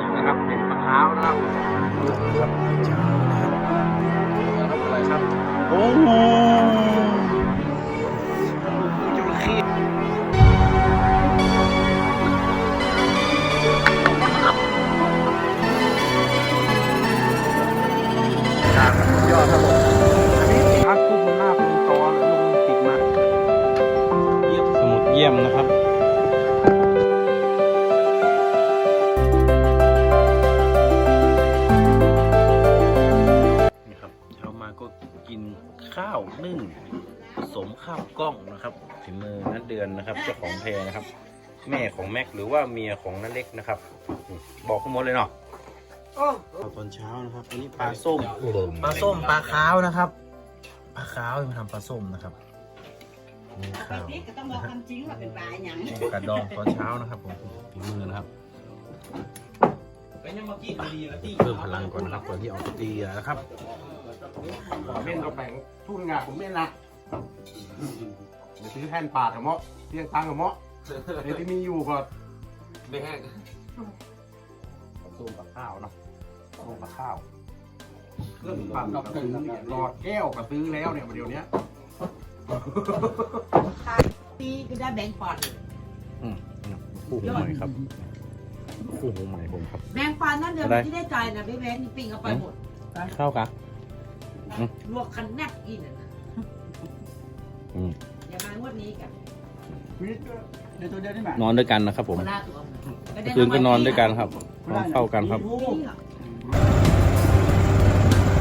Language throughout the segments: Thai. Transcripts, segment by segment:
อีกนะครับเป็นมะพร้าวนะครับครับอะไรครับโอ้โห เลยเนาะตอนเช้านะครับ อันนี้ปลาส้ม ปลาส้มปลาขาวนะครับ ปลาขาวมาทำปลาส้มนะครับนี่ข้าวนี่ก็ต้องบอกความจริงว่าเป็นปลาอย่างกระดองตอนเช้านะครับผมฝีมือนะครับเพิ่มพลังก่อนนะครับก่อนที่ออกตีนะครับเม่นเราแบ่งทุนงานผมเม่นนะเดี๋ยวซื้อแท่นปาดกับเมาะเที่ยงตังกับเมาะเดี๋ยวที่มีอยู่ก็ไม่แห้ง ส้มกับข้าวเนาะส้มกับข้าวเครื่องปั่นกับซื้อเนี่ยหลอดแก้วกับซื้อแล้วเนี่ยเดี๋ยวนี้ปีก็ได้แบ่งปันอืมคู่หูใหม่ครับคู่หูใหม่ผมครับ แบ่งปันนั่นเดี๋ยวอะไรที่ได้ใจนะพี่แบงค์ปิ้งเอาไปหมดเข้ากันลวกคันแนบกินน่ะนะอืมอย่ามางวดนี้กัน เดี๋ยวตัวเดียวนี่แหละนอนด้วยกันนะครับผมคนละตัวเมื่อคืนก็นอนด้วยกันครับนอนเข้ากันครับ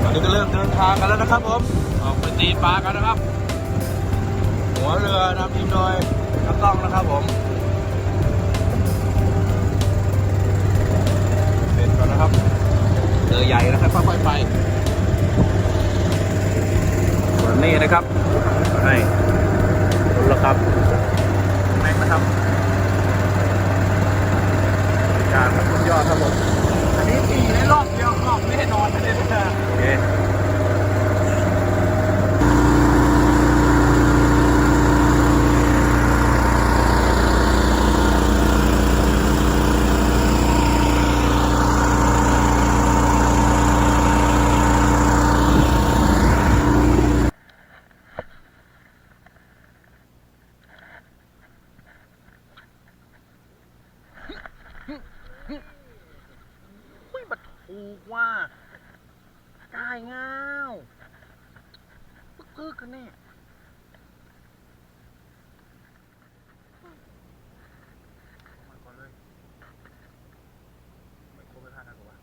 ตอนนี้ก็เริ่มเดินทางกันแล้วนะครับผมออกไปตีปลากันนะครับ หัวเรือนำทีมโดยนักกล้องนะครับผมเป็นก่อนนะครับเรือใหญ่นะครับค่อยๆไปส่วนนี้นะครับให้รถละครับแม็ก นะครับการครับสุดยอดครับผมอันนี้ตีในรอบเดียวรอบไม่ได้นอนไม่ได้นะโอเค ถูกว่า ได้เงาปึ๊กๆกันแน่มาก่อนเลยไม่ครบไปพลาดนะกูว่า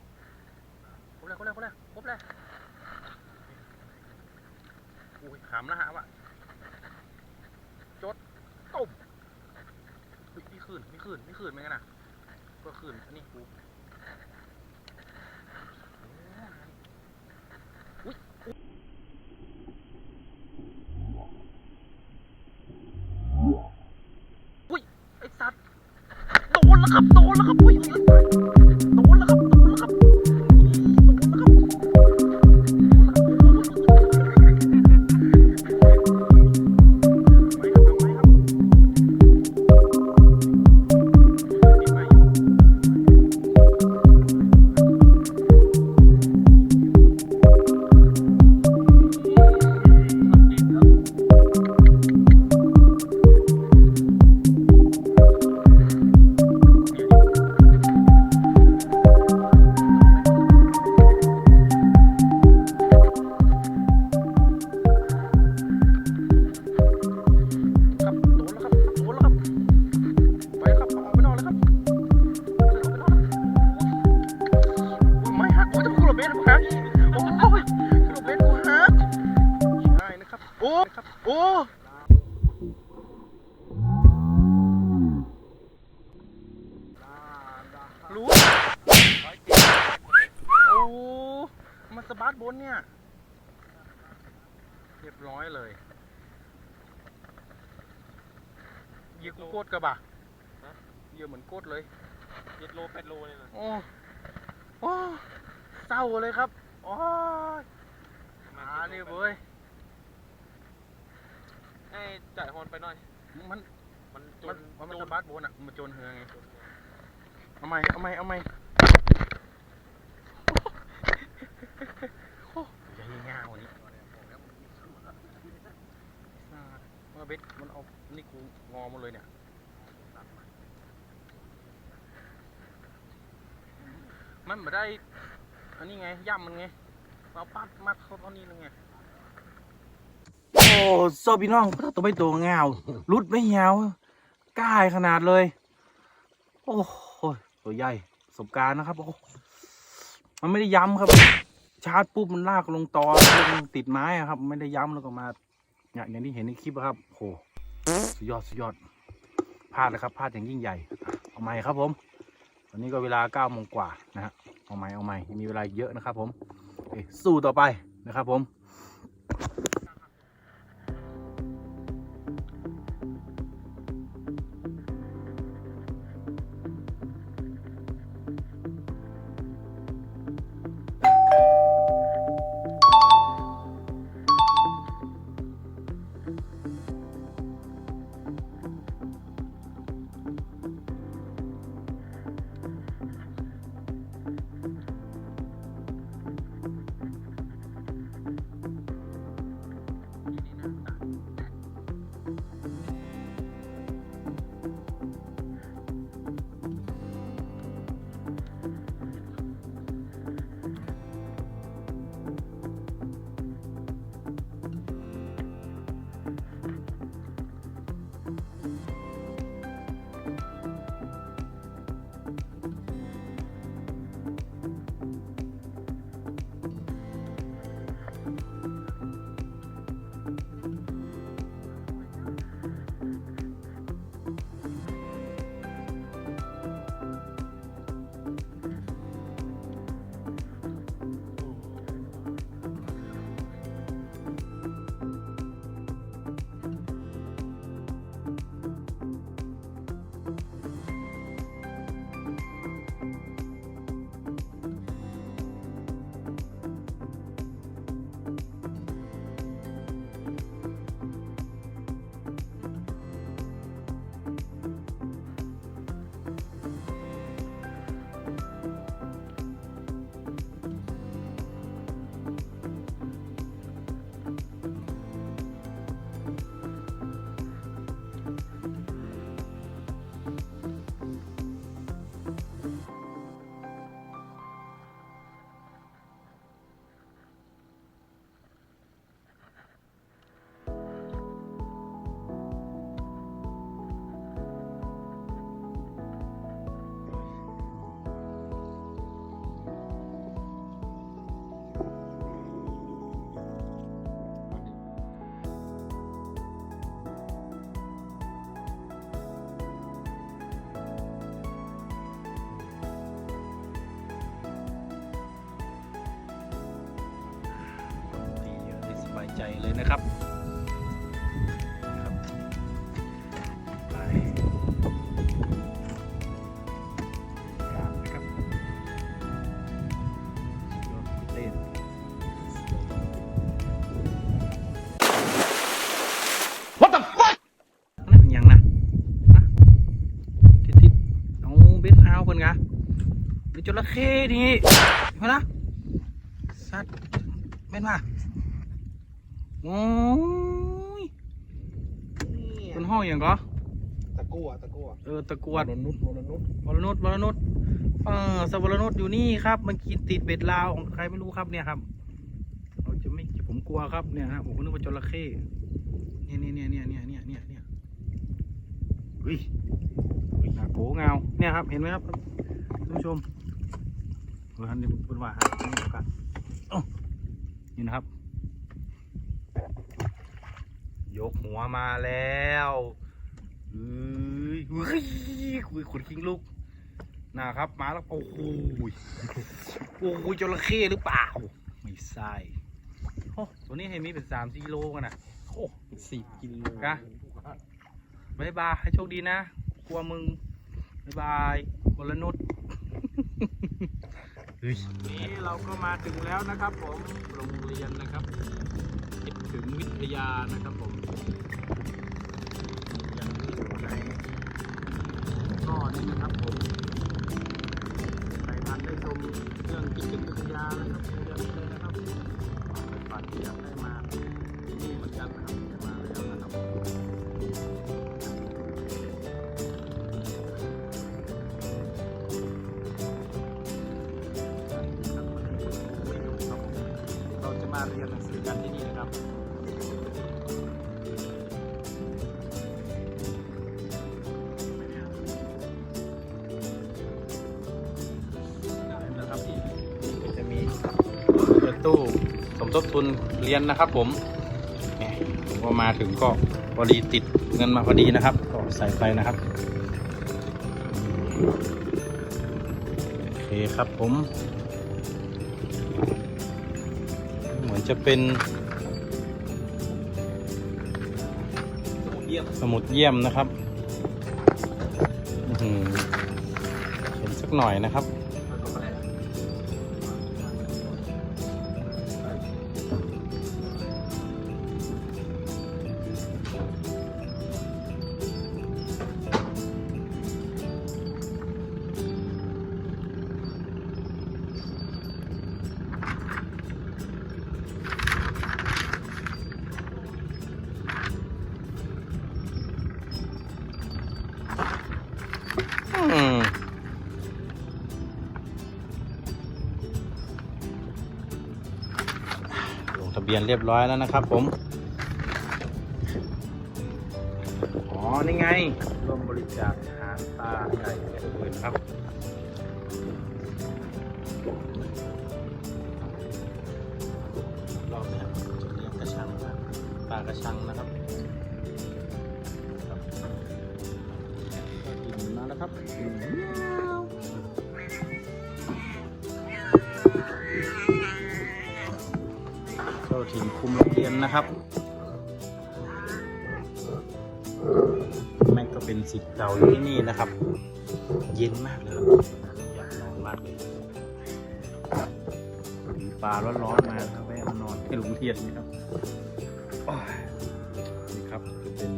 ครบแล้วครบแล้วครบแล้วครบแล้วอุ้ยขำแล้วฮะวะจดตุ่มเฮ้ยนี่คืนนี่คืนนี่คืนไหมกันนะก็คืนอันนี้กู ไอ้สัตว์ โดนแล้ว รียบร้อยเลยเหยี่ยกูโคตรกระบะเหยี่ยเหมือนโคตรเลยเจ็ดโลแปดโลเลยนะโอ้โอ้เศร้าเลยครับโอ้ยมานี่เว้ยให้จ่ายฮอนไปหน่อย มันมันจมันนมันโจสะนบัดบนอะมันโจนเฮือไงเอาไหมเอาไหมเอาไหมโอ้ใหญ่ยาวนี่น่าเมาเบ็ดมันเอา นี่กูงอหมดเลยเนี่ยมันไม่ได้ อันนี้ไง ย่ำมันไง เราปัดมัดเขาเท่านี้เลยไง โอ้โซพี่น้องตัวไม่ตัวเงารุดไม่ยาวกล้ายขนาดเลย โอ้โหตัวใหญ่ประสบการณ์นะครับโอ้มันไม่ได้ย้ำครับ ชาร์จปุ๊บมันลากลงตอลงติดไม้ครับ ไม่ได้ย้ำแล้วก็มา เนี่ยอย่างที่เห็นในคลิปครับโหสุดยอดสุดยอดพลาดเลยครับพลาดอย่างยิ่งใหญ่ เอาใหม่ครับผมตอนนี้ก็เวลาเก้าโมงกว่านะฮะเอาใหม่เอาใหม่ยังมีเวลาเยอะนะครับผมโอเคสู้ต่อไปนะครับผม เอาเบสพาวเพิ่นกะหรือจระเข้นี่เห็นนะสัตว์แม่นมาโอ้ยเป็นห้องอย่างก็ตะกั่วตะกั่วเออตะกรวดวรนุชวรนุชวรนุชวรนุชเออสวรนุชอยู่นี่ครับ มันกินติดเบ็ดลาวของใครไม่รู้ครับเนี่ยครับเราจะไม่ผมกลัวครับเนี่ยฮะผมก็นึกว่าจระเข้เนี่ยเนี่ยเนี่ยเนี่ยเนี่ยเนี่ยเนี่ยเนี่ยเฮ้ย เฮ้ยหเงาเนี่ยครับเห็นไหมครับท่านผู้ชมเฮ้ยท่านนี้เป็นว่าฮะนี่กาสเอ้านี่นะครับ ยกหัวมาแล้วเฮ้ยเฮ้ยคุยขนคิงลูกนะครับมาแล้วโอ้โหยโอ้โหจระเข้หรือเปล่า ไม่ใช่โอ้ตัวนี้เห็นมีเป็นสามกิโลกันนะโอ้สิบกิโลกะบายบายให้โชคดีนะกลัวมึง บายบายบรนุษนี่เราก็มาถึงแล้วนะครับผมโรงเรียนนะครับคิดถึงวิทยานะครับผมอย่างที่อยู่ในก็นี่นะครับผมใครทันได้ชมเรื่องคิดถึงวิทยานะครับ ตู้สมทบทุนเรียนนะครับ ผมแหมผมก็มาถึงก็พอดีติดเงินมาพอดีนะครับ ก็ใส่ไปนะครับโอเคครับผม เหมือนจะเป็น สมุดเยี่ยมนะครับเห็นสักหน่อยนะครับ บียนเรียบร้อยแล้วนะครับ ผม อ๋อ นี่ไงร่วมบริจาคอาหารปลาใหญ่และอื่นครับ รอบนี้จะเลี้ยงกระชังนะปลากระชังนะครับ ก็เป็นสิทธิ์เก่าอยู่ที่นี่นะครับ เย็นมากเลยครับอยากนอนมากเลยมีปลาร้อนๆมาครับแวะมานอนที่โรงเรียนนี่ครับนี่ครับจะเป็น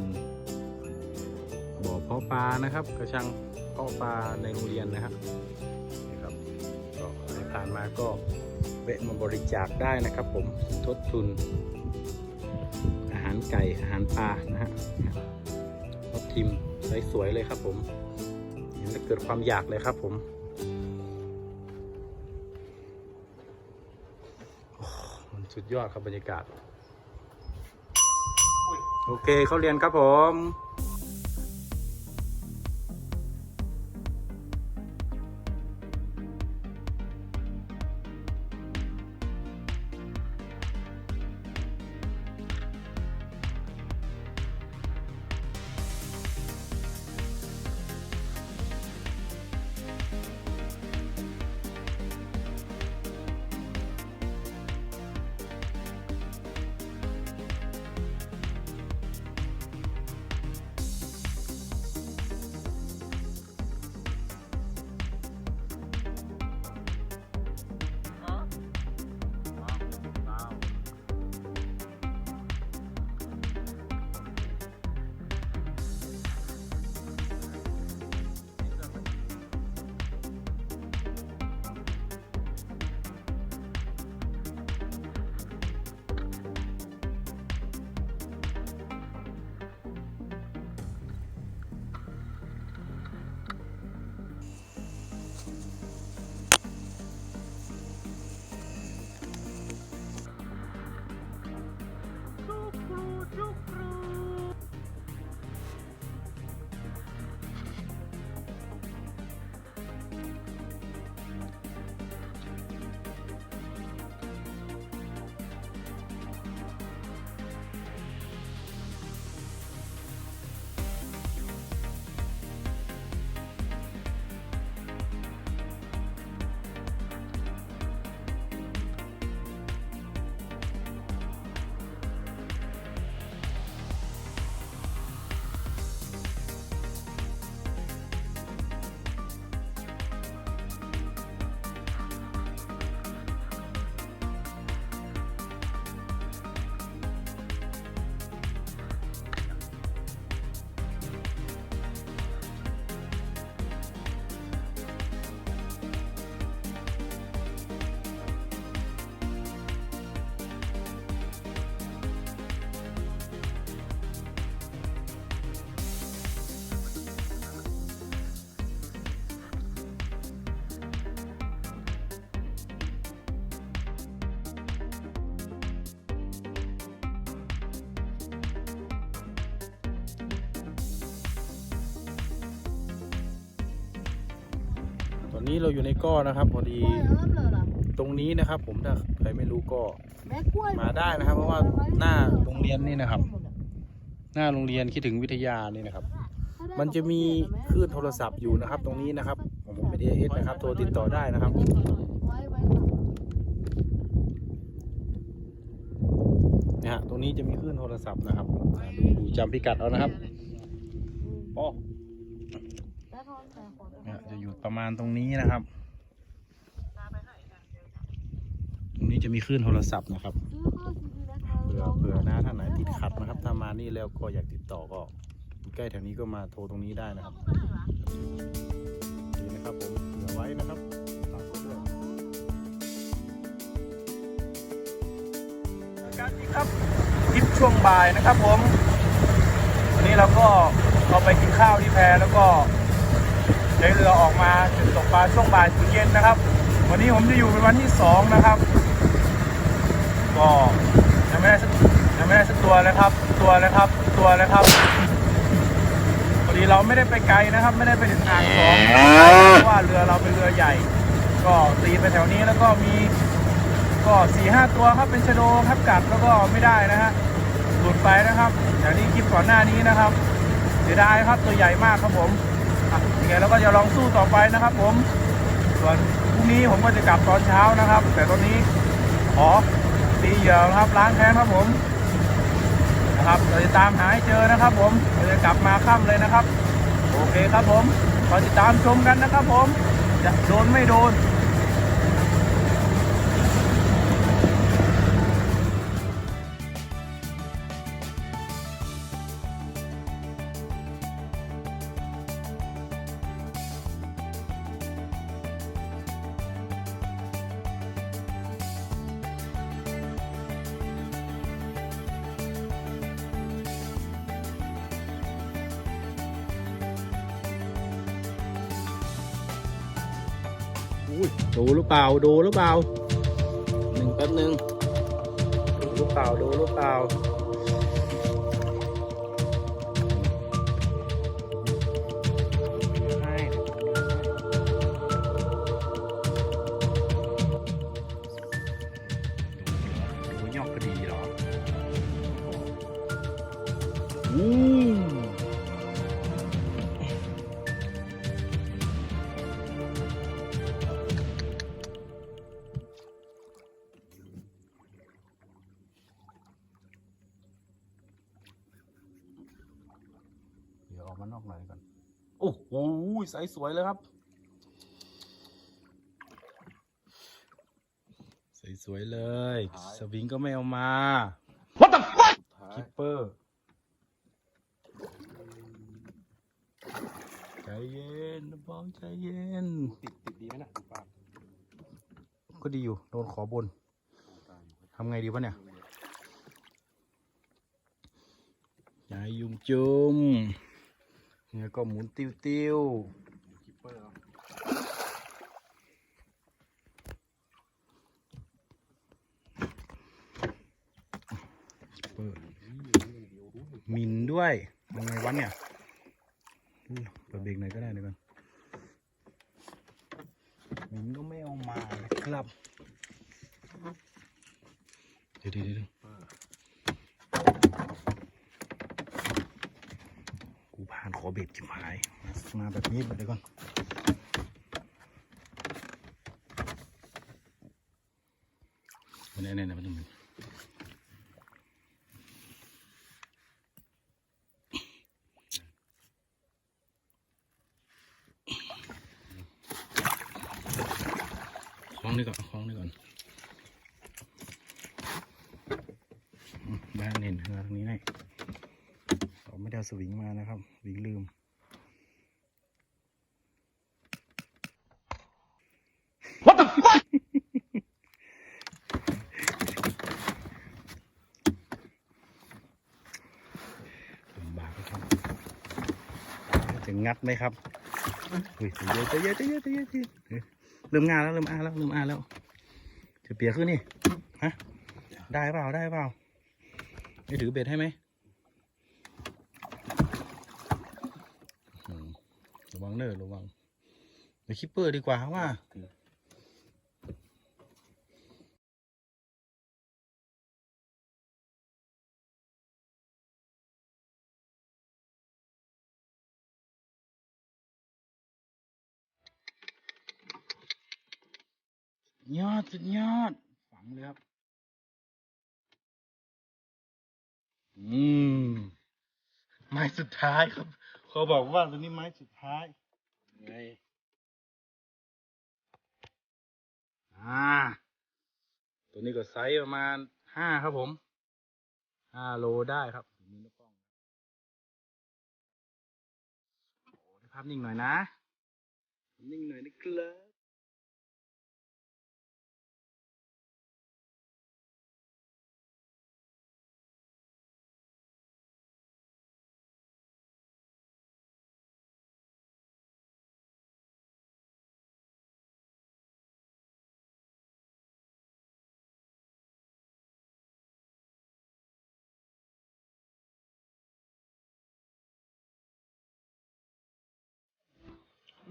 บ่อเพาะปลานะครับ กระชังเพาะปลาในโรงเรียนนะครับนะครับก็ใครผ่านมาก็แวะมาบริจาคได้นะครับ ผมทดทุน อาหารไก่อาหารปลานะฮะรถทิม สวยๆเลยครับผมเห็นแล้วเกิดความอยากเลยครับผมมันสุดยอดครับบรรยากาศ โอเคเขาเรียนครับผม อนนี้เราอยู่ในก้อนะครับ พอดีตรงนี้นะครับ ผมถ้าใครไม่รู้ก็มาได้นะครับ เพราะว่าหน้าโรงเรียนนี่นะครับ หน้าโรงเรียนคิดถึงวิทยานี่นะครับ มันจะมีคลื่นโทรศัพท์อยู่นะครับ ตรงนี้นะครับของผมเป็นเอเอสนะครับโทรติดต่อได้นะครับนะฮะตรงนี้จะมีคลื่นโทรศัพท์นะครับอ่าดูดูจำพิกัดเอานะครับโอ้เนี่ยจะ อยู่ประมาณตรงนี้นะครับ ตรงนี้จะมีคลื่นโทรศัพท์นะครับเผื่อเผื่อนะท่านไหนติดขัดนะครับถ้ามานี่แล้วก็อยากติดต่อก็อยู่ใกล้แถวนี้ก็มาโทรตรงนี้ได้นะครับดีนะครับผมเผื่อไว้นะครับฝากไว้ด้วยการจริงครับคลิปช่วงบ่ายนะครับผมวันนี้เราก็เราไปกินข้าวที่แพแล้วก็ ใช้เรือออกมาจุดตกปลาช่วงบ่ายถึงเย็นนะครับ วันนี้ผมจะอยู่เป็นวันที่สองนะครับ ก็ยังไม่ได้สักยังไม่ได้สักตัวเลยครับ ตัวเลยครับ ตัวเลยครับพอดีเราไม่ได้ไปไกลนะครับ ไม่ได้ไปถึงอ่างทองเพราะว่าเรือเราเป็นเรือใหญ่ ก็ตีไปแถวนี้แล้วก็มีก็สี่ห้าตัวครับเป็นชโดครับกัดแล้วก็ไม่ได้นะฮะหลุดไปนะครับอย่างที่คลิปก่อนหน้านี้นะครับเสียดายครับตัวใหญ่มากครับผม อะยังไงเราก็จะลองสู้ต่อไปนะครับผม ส่วนพรุ่งนี้ผมก็จะกลับตอนเช้านะครับ แต่ตอนนี้ขอตีเหยื่อครับล้างแค้นครับผมนะครับเราจะตามหาให้เจอนะครับ ผมเราจะกลับมาค่ำเลยนะครับ โอเคครับผมเราจะตามชมกันนะครับ ผมจะโดนไม่โดน ดูหรือเปล่า ดูหรือเปล่าหนึ่งแป๊บหนึ่งดูหรือเปล่า ดูหรือเปล่า เดี๋ยวออกมานอกหน่อยก่อน โอ้โหใสสวยเลยครับ ใสสวยเลย สวิงก็ไม่เอามา What the fuck คิปเปอร์ใจเย็นนะบองใจเย็น ติดติดดีไหมนะดูปลาก็ดีอยู่ โดนขอบนทำไงดีวะเนี่ยยายยุงจุม เนี่ยก็หมุนติ้วติ้วคิปเปอร์เอาเปิดมินด้วยยังไงวะเนี่ยอุ้ยเปิดเบรกหน่อยก็ได้เดี๋ยวก่อนมินก็ไม่เอามาเลยครับ เดี๋ยวเดี๋ยวเดี๋ยวกูผ่านขอเบ็ดจิ๋มหาย มาแบบนี้เดี๋ยวก่อนเนี่ยเนี่ยเนี่ยมันมันคล้องนี่ก่อนคล้องนี่ก่อนอืมบ้านเห็นเรือทางนี้ให้เราไม่ได้เอาส วิงมานะครับสวิงลืมลำบากนะครับ จะงัดไหมครับอุ้ยใจเย็นใจเย็นใจเย็นใจเย็นใจเย็นเฮ้ยเริ่มงานแล้วเริ่มอาแล้วเริ่มอาแล้ว จะเปียกขึ้นนี่ ฮะ ได้เปล่าได้เปล่าไม่ถือเบ็ดให้ไหม อืมระวังเนอะระวังไปคิปเปอร์ดีกว่าว่ายอดสุดยอด ฝังเลยครับ อืม ไม้สุดท้ายครับ เขาบอกว่าตัวนี้ไม้สุดท้าย ไงอ่า ตัวนี้ก็ไซส์ประมาณห้าครับผมห้าโลได้ครับมีนกป้องโอ้ได้ภาพนิ่งหน่อยนะ นิ่งหน่อยนะครับ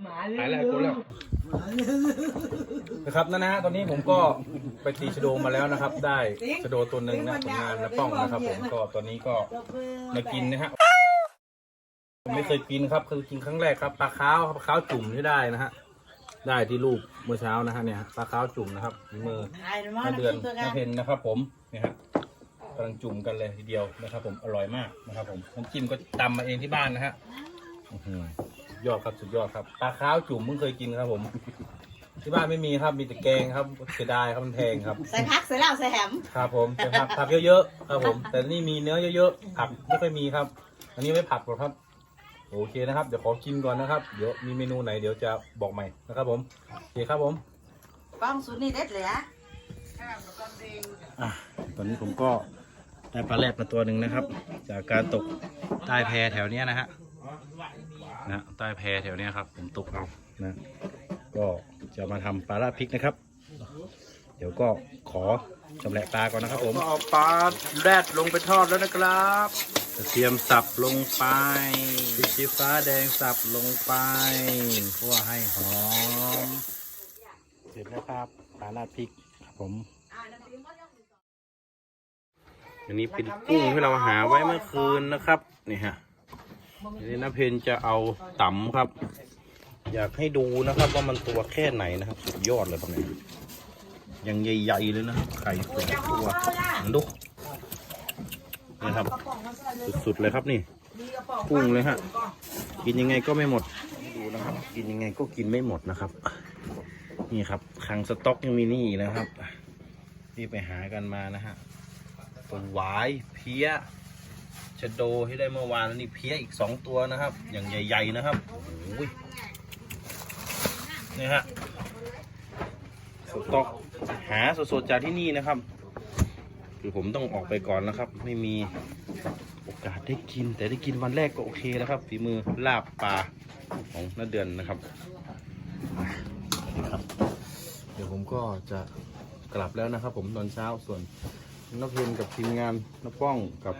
หมาเลยหายแล้วกูแล้วนะครับนั่นนะฮะตอนนี้ผมก็ไปตีชะโดมาแล้วนะครับ ได้ชะโดตัวหนึ่งนะผลงานนะป้องนะครับผมก็ตอนนี้ก็มากินนะฮะผมไม่เคยกินครับคือกินครั้งแรกครับปลาขาวครับปลาขาวจุ่มที่ได้นะฮะได้ที่รูปเมื่อเช้านะฮะเนี่ยฮะปลาขาวจุ่มนะครับฝีมือน้าเดือนน้าเพนนะครับ ผมเนี่ยฮะกำลังจุ่มกันเลยทีเดียวนะครับ ผมอร่อยมากนะครับ ผมน้ำจิ้มก็ตำมาเองที่บ้านนะฮะอื้อหือ ยอดครับสุดยอดครับปลาขาวจุ่มเพิ่งเคยกินครับผม ที่บ้านไม่มีครับมีแต่แกงครับเสียดายครับมันแพงครับ ใส่พักใส่เหล้าใส่แหมครับผมแต่ผักผักเยอะๆครับผม แต่นี่มีเนื้อเยอะๆผักไม่ค่อยมีครับ อันนี้ไม่ผักหรอกครับ โอเคนะครับ เดี๋ยวขอกินก่อนนะครับ เดี๋ยวมีเมนูไหนเดี๋ยวจะบอกใหม่นะครับ ผมโอเคครับผมป้องสุดนี่เด็ดเลยอะอะตอนนี้ผมก็ได้ปลาแรดมาตัวหนึ่งนะครับ จากการตกใต้แพแถวเนี้ยนะฮะ นะใต้แพแถวเนี้ยครับ ผมตกเอานะก็จะมาทำปลาราดพริกนะครับ เดี๋ยวก็ขอชำแหละปลาก่อนนะครับ ผมเอาปลาแรดลงไปทอดแล้วนะครับเตรียมสับลงไปพริกชี้ฟ้าแดงสับลงไปคั่วให้หอมเสร็จแล้วครับปลาราดพริกครับผมอันนี้เป็นกุ้งที่เราหาไว้เมื่อคืนนะครับนี่ฮะอั นนี้นะเพนจะเอาต๋ำครับ อยากให้ดูนะครับ ว่ามันตัวแค่ไหนนะครับ สุดยอดเลยครับเนี่ยยังใหญ่ๆเลยนะไข่สองตัวดูนะครับ สุดๆเลยครับนี่กุ้งเลยฮะกินยังไงก็ไม่หมดดูนะครับ กินยังไงก็กินไม่หมดนะครับ นี่ครับคังสต็อกยังมีนี่อีกนะครับที่ไปหากันมานะฮะตัวหวายเพี้ย ชะโดที่ได้เมื่อวานนี่เพี้ยอีกสองตัวนะครับ อย่างใหญ่ ๆนะครับโอ้ยนี่ฮะสต็อกหาสดๆจากที่นี่นะครับ คือผมต้องออกไปก่อนนะครับ ไม่มีโอกาสได้กิน แต่ได้กินวันแรกก็โอเคแล้วครับฝีมือลาบปลาของน้าเดือนนะครับครับเดี๋ยวผมก็จะกลับแล้วนะครับ ผมตอนเช้าส่วนนักเพนกับทีมงานนักป้องกับ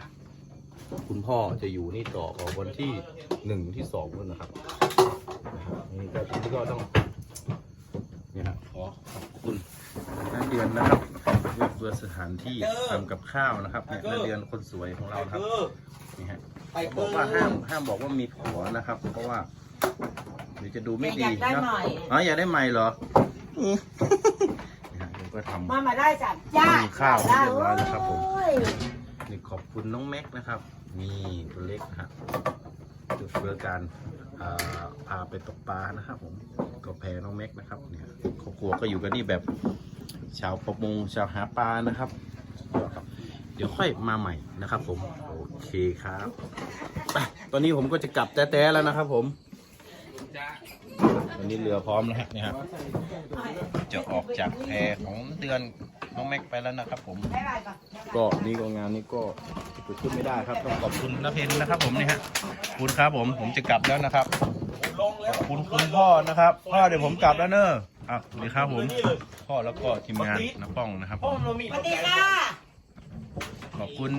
คุณพ่อจะอยู่นี่ต่อออกวันที่หนึ่งที่สองนู่นนะครับนะครับนี่ก็ทีนี้ก็ต้องเนี่ยฮะขอขอบคุณนักเดือนนะครับเลือกเบือสถานที่ทำกับข้าวนะครับเนี่ยนักเดือนคนสวยของเรานะครับนี่ฮะเขาบอกว่าห้ามห้ามบอกว่ามีผัวนะครับ เพราะว่าเดี๋ยวจะดูไม่ดีอยากได้เนาะใหม่อ๋ออยากได้ใหม่เหรอนี่ฮะเดี๋ยวก็ทำมามาได้จับจ้ามีข้าวให้เรียบร้อยแล้วครับผมโอ้ยนี่ขอบคุณน้องแม็กนะครับ มีตัวเล็กนะฮะจุดเพื่อการพาไปตกปลานะครับผมกับแพน้องแม็กนะครับเนี่ยครอบครัวก็อยู่กันนี่แบบชาวประมงชาวหาปลานะครับ เดี๋ยวค่อยมาใหม่นะครับผมโอเคครับตอนนี้ผมก็จะกลับแต้ๆแล้วนะครับผมตอนนี้เรือพร้อมแล้วฮะเนี่ยครับจะออกจากแพของเดือนน้องแม็กไปแล้วนะครับผมบ๊ายบายก่อนก็นี่ก็งานนี้ก็ เกิดขึ้นไม่ได้ครับต้องขอบคุณนเพนนะครับผมนี่ฮะขอบคุณครับผมผมจะกลับแล้วนะครับขอบคุณคุณพ่อนะครับพ่อเดี๋ยวผมกลับแล้วเนอะอะสวัสดีครับผมพ่อแล้วก็ทีมงานน้าป้องนะครับผมสวัสดีค่ะขอบคุณ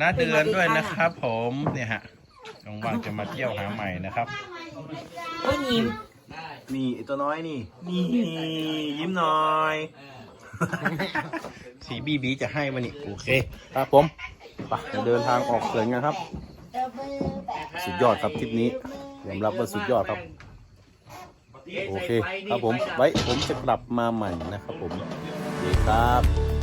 น้าเดือนด้วยนะครับ ผมเนี่ยฮะว่างๆจะมาเที่ยวหาใหม่นะครับเฮ้ยยิ้มนี่ไอตัวน้อยนี่นี่ยิ้มหน่อยสีบีบีจะให้มานี่โอเคครับผม ไปเดี๋ยวเดินทางออกเขื่อนกันครับ สุดยอดครับทริปนี้ยอมรับว่าสุดยอดครับ โอเคครับผมไว้ผมจะกลับมาใหม่นะครับผมดีครับ